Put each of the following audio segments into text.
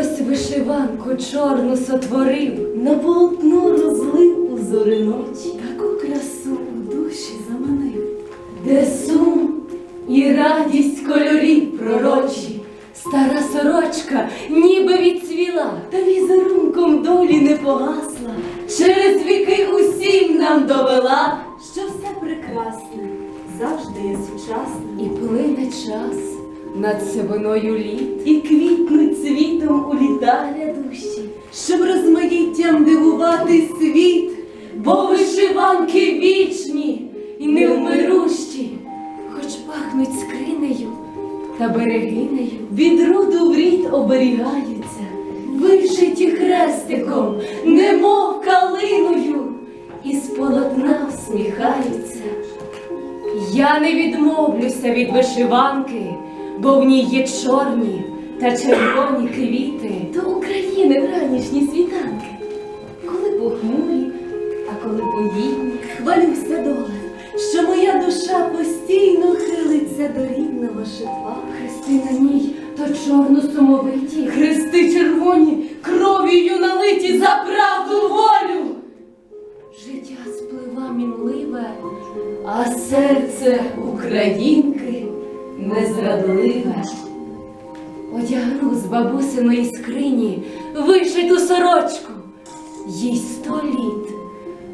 Хтось вишиванку чорну сотворив, на полотно розлив узори ночі, Таку красу у душі заманив. де сум і радість кольорів пророчі. Стара сорочка ніби відцвіла, та візерунком долі не погасла. Через віки усім нам довела, Що все прекрасне, завжди є сучасне. і плине час над сивиною літ, і квітнуть цвітом у літа глядущі. Щоб розмаїттям дивувати світ, Бо вишиванки вічні і невмирущі, хоч пахнуть скринею та берегинею, від роду в рід оберігаються, вишиті хрестиком, немов калиною, і з полотна всміхаються. Я не відмовлюся від вишиванки, бо в ній є чорні та червоні квіти. до України вранішні світанки. Коли похмурі, а коли поїдні, хвалюся доле, що моя душа постійно хилиться до рідного шитва. Хрести на ній то чорно сумовиті, хрести червоні, кров'ю налиті за правду волю. Життя сплива мінливе, а серце українки незрадливе. Одягну з бабусиної скрині вишиту сорочку, їй сто літ.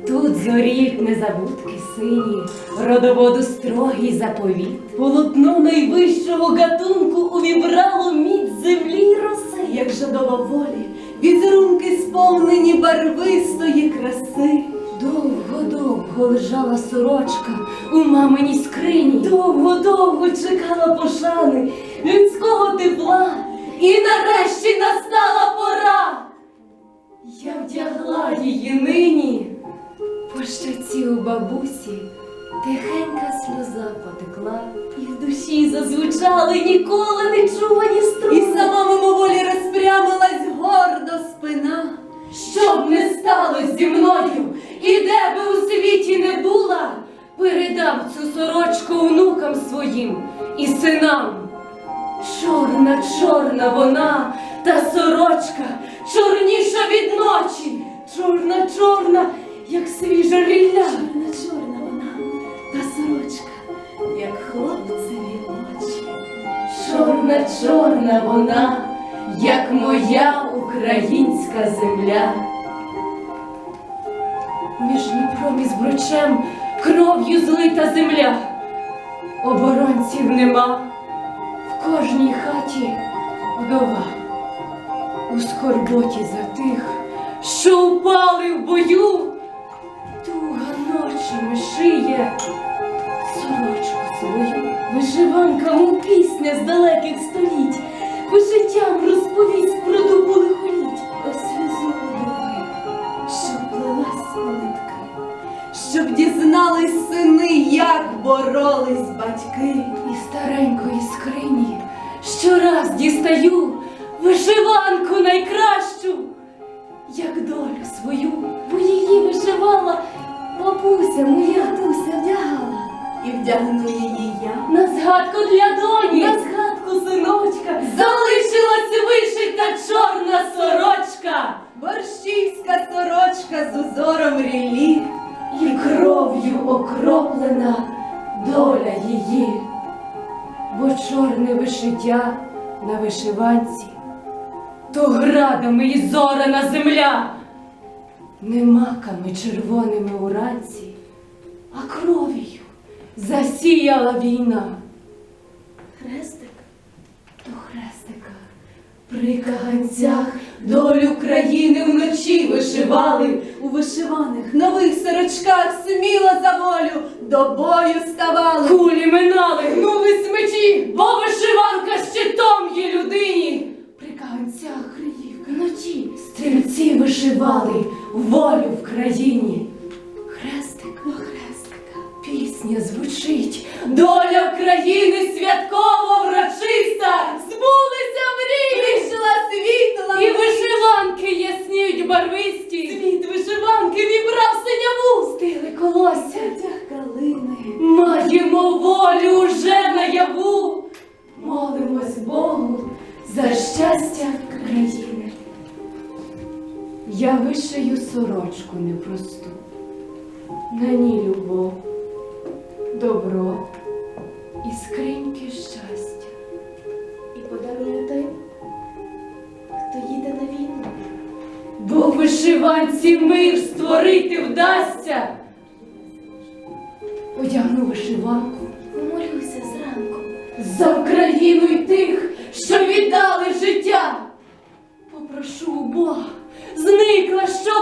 Тут зоріють незабудки сині, родоводу строгий заповіт. Полотно найвищого гатунку увібрало міць землі роси. Як жадова волі, візерунки сповнені барвистої краси. Довго-довго лежала сорочка у маминій скрині. Довго-довго чекала пошани людського тепла. І нарешті настала пора. Я вдягла її нині. По щоці у бабусі тихенька сльоза потекла, і в душі зазвучали ніколи не чувані І сама мимоволі розпрямилась гордо спина. Щоб не сталося зі мною, і де би у світі не була, передам цю сорочку онукам своїм і синам. Чорна, чорна вона, та сорочка, чорніша від ночі, чорна, чорна, як свіжа рілля. Чорна, чорна вона, та сорочка, як хлопцеві очі. Чорна, чорна вона, як моя українська земля. Між Дніпром і збручем кров'ю злита земля. Оборонців нема, кожній хаті вдова. У скорботі за тих, що упали в бою, туга ночами шиє сорочку свою. Вишиванка, мов пісня з далеких століть, вишиттям розповість про добу лихоліть. О сльозу вдови, щоб плелась нитки, щоб дізнались сини, як боролись батьки. І старенької скрині щораз дістаю вишиванку найкращу, як долю свою, бо її вишивала бабуся моя. Матуся вдягала, і вдягну її я. На згадку для доні, на згадку синочка, залишилась вишита чорна сорочка. Борщівська сорочка з узором рілі. і кров'ю окроплена доля її, бо чорне вишиття на вишиванці, то градами і зорана земля, не маками червоними уранці, а кров'ю засіяла війна. Хрестик До хрестика при каганцях долю країни вночі вишивали. у вишиваних нових сорочках сміло за волю до бою ставали. Кулі минали, гнулись мечі, бо вишиванка щитом є людині. При каганцях гриїв вночі стрільці вишивали волю в країні. Хрестик до хрестика, пісня звучить, доля країни святково врочиста, вишиванки ясніють барвисті. Світ вишиванки вібрав синяву, стили колосся. Калини. Маємо волю уже наяву, молимось Богу за щастя країни. Я вишию сорочку непросту. На ній любов, добро і скриньки щастя. І подарую тим, вишиванці мир створити вдасться. Одягну вишиванку Помолюся зранку. за Україну й тих, що віддали життя. Попрошу у Бога, зникла, щоб